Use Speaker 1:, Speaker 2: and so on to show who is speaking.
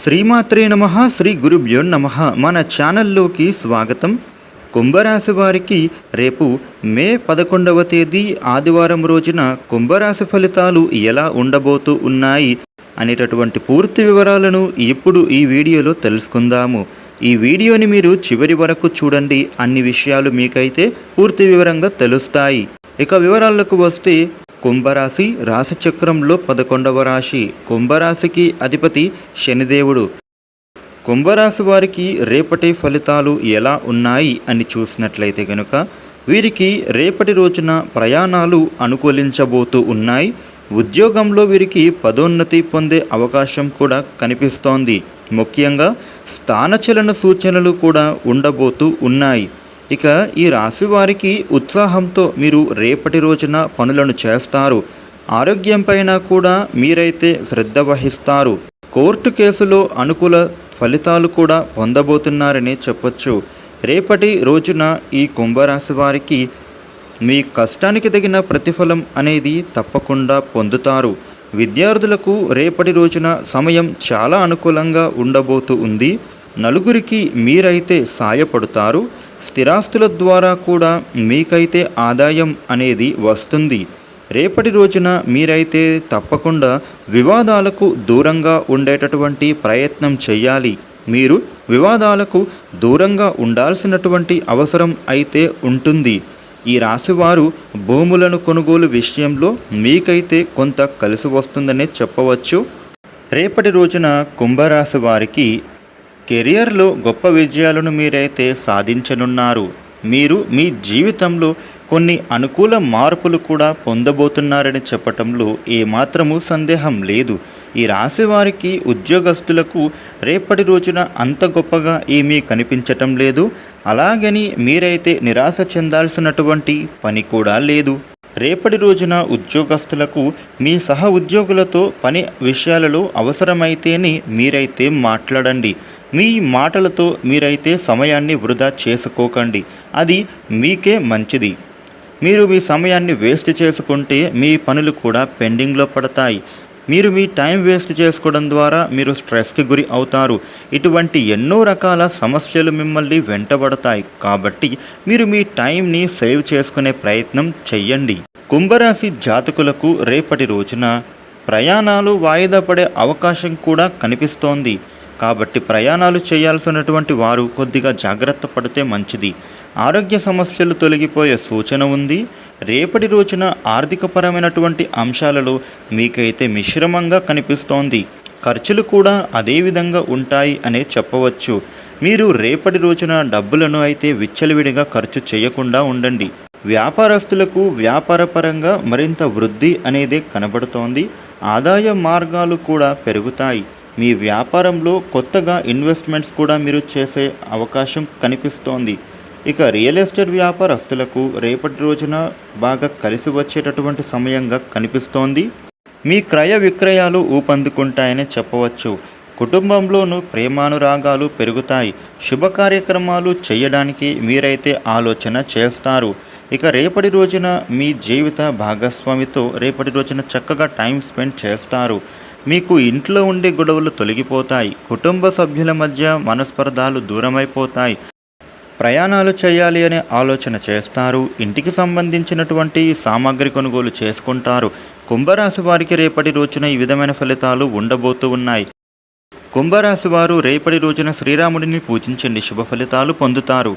Speaker 1: శ్రీమాత్రే నమ శ్రీ గురుభ్యో నమ. మన ఛానల్లోకి స్వాగతం. కుంభరాశి వారికి రేపు మే పదకొండవ తేదీ ఆదివారం రోజున కుంభరాశి ఫలితాలు ఎలా ఉండబోతూ ఉన్నాయి అనేటటువంటి పూర్తి వివరాలను ఇప్పుడు ఈ వీడియోలో తెలుసుకుందాము. ఈ వీడియోని మీరు చివరి వరకు చూడండి. అన్ని విషయాలు మీకైతే పూర్తి వివరంగా తెలుస్తాయి. ఇక వివరాలకు వస్తే కుంభరాశి రాశిచక్రంలో పదకొండవ రాశి. కుంభరాశికి అధిపతి శనిదేవుడు. కుంభరాశి వారికి రేపటి ఫలితాలు ఎలా ఉన్నాయి అని చూసినట్లయితే గనుక వీరికి రేపటి రోజున ప్రయాణాలు అనుకూలించబోతూ ఉన్నాయి. ఉద్యోగంలో వీరికి పదోన్నతి పొందే అవకాశం కూడా కనిపిస్తోంది. ముఖ్యంగా స్థానచలన సూచనలు కూడా ఉండబోతూ ఉన్నాయి. ఇక ఈ రాశి వారికి ఉత్సాహంతో మీరు రేపటి రోజున పనులను చేస్తారు. ఆరోగ్యంపైన కూడా మీరైతే శ్రద్ధ వహిస్తారు. కోర్టు కేసులో అనుకూల ఫలితాలు కూడా పొందబోతున్నారని చెప్పొచ్చు. రేపటి రోజున ఈ కుంభరాశి వారికి మీ కష్టానికి తగిన ప్రతిఫలం అనేది తప్పకుండా పొందుతారు. విద్యార్థులకు రేపటి రోజున సమయం చాలా అనుకూలంగా ఉండబోతు ఉంది. నలుగురికి మీరైతే సాయపడతారు. స్థిరాస్తుల ద్వారా కూడా మీకైతే ఆదాయం అనేది వస్తుంది. రేపటి రోజున మీరైతే తప్పకుండా వివాదాలకు దూరంగా ఉండేటటువంటి ప్రయత్నం చేయాలి. మీరు వివాదాలకు దూరంగా ఉండాల్సినటువంటి అవసరం అయితే ఉంటుంది. ఈ రాశివారు భూములను కొనుగోలు విషయంలో మీకైతే కొంత కలిసి వస్తుందనే చెప్పవచ్చు. రేపటి రోజున కుంభరాశి వారికి కెరియర్లో గొప్ప విజయాలను మీరైతే సాధించనున్నారు. మీరు మీ జీవితంలో కొన్ని అనుకూల మార్పులు కూడా పొందబోతున్నారని చెప్పటంలో ఏమాత్రము సందేహం లేదు. ఈ రాశి వారికి ఉద్యోగస్తులకు రేపటి రోజున అంత గొప్పగా ఏమీ కనిపించటం లేదు. అలాగని మీరైతే నిరాశ చెందాల్సినటువంటి పని కూడా లేదు. రేపటి రోజున ఉద్యోగస్తులకు మీ సహ ఉద్యోగులతో పని విషయాలలో అవసరమైతేనే మీరైతే మాట్లాడండి. మీ మాటలతో మీరైతే సమయాన్ని వృధా చేసుకోకండి. అది మీకే మంచిది. మీరు మీ సమయాన్ని వేస్ట్ చేసుకుంటే మీ పనులు కూడా పెండింగ్లో పడతాయి. మీరు మీ టైం వేస్ట్ చేసుకోవడం ద్వారా మీరు స్ట్రెస్కి గురి అవుతారు. ఇటువంటి ఎన్నో రకాల సమస్యలు మిమ్మల్ని వెంటబడతాయి. కాబట్టి మీరు మీ టైంని సేవ్ చేసుకునే ప్రయత్నం చెయ్యండి. కుంభరాశి జాతకులకు రేపటి రోజున ప్రయాణాలు వాయిదా పడే అవకాశం కూడా కనిపిస్తోంది. కాబట్టి ప్రయాణాలు చేయాల్సినటువంటి వారు కొద్దిగా జాగ్రత్త పడితే మంచిది. ఆరోగ్య సమస్యలు తొలగిపోయే సూచన ఉంది. రేపటి రోజున ఆర్థికపరమైనటువంటి అంశాలలో మీకైతే మిశ్రమంగా కనిపిస్తోంది. ఖర్చులు కూడా అదే విధంగా ఉంటాయి అనే చెప్పవచ్చు. మీరు రేపటి రోజున డబ్బులను అయితే విచ్చలవిడిగా ఖర్చు చేయకుండా ఉండండి. వ్యాపారస్తులకు వ్యాపారపరంగా మరింత వృద్ధి అనేది కనబడుతోంది. ఆదాయ మార్గాలు కూడా పెరుగుతాయి. మీ వ్యాపారంలో కొత్తగా ఇన్వెస్ట్మెంట్స్ కూడా మీరు చేసే అవకాశం కనిపిస్తోంది. ఇక రియల్ ఎస్టేట్ వ్యాపారస్తులకు రేపటి రోజున బాగా కలిసి వచ్చేటటువంటి సమయంగా కనిపిస్తోంది. మీ క్రయ విక్రయాలు ఊపందుకుంటాయని చెప్పవచ్చు. కుటుంబంలోనూ ప్రేమానురాగాలు పెరుగుతాయి. శుభ కార్యక్రమాలు చేయడానికి మీరైతే ఆలోచన చేస్తారు. ఇక రేపటి రోజున మీ జీవిత భాగస్వామితో రేపటి రోజున చక్కగా టైం స్పెండ్ చేస్తారు. మీకు ఇంట్లో ఉండే గొడవలు తొలగిపోతాయి. కుటుంబ సభ్యుల మధ్య మనస్పర్ధాలు దూరమైపోతాయి. ప్రయాణాలు చేయాలి అనే ఆలోచన చేస్తారు. ఇంటికి సంబంధించినటువంటి సామాగ్రి కొనుగోలు చేసుకుంటారు. కుంభరాశి వారికి రేపటి రోజున ఈ విధమైన ఫలితాలు ఉండబోతూ ఉన్నాయి. కుంభరాశి వారు రేపటి రోజున శ్రీరాముడిని పూజించండి. శుభ ఫలితాలు పొందుతారు.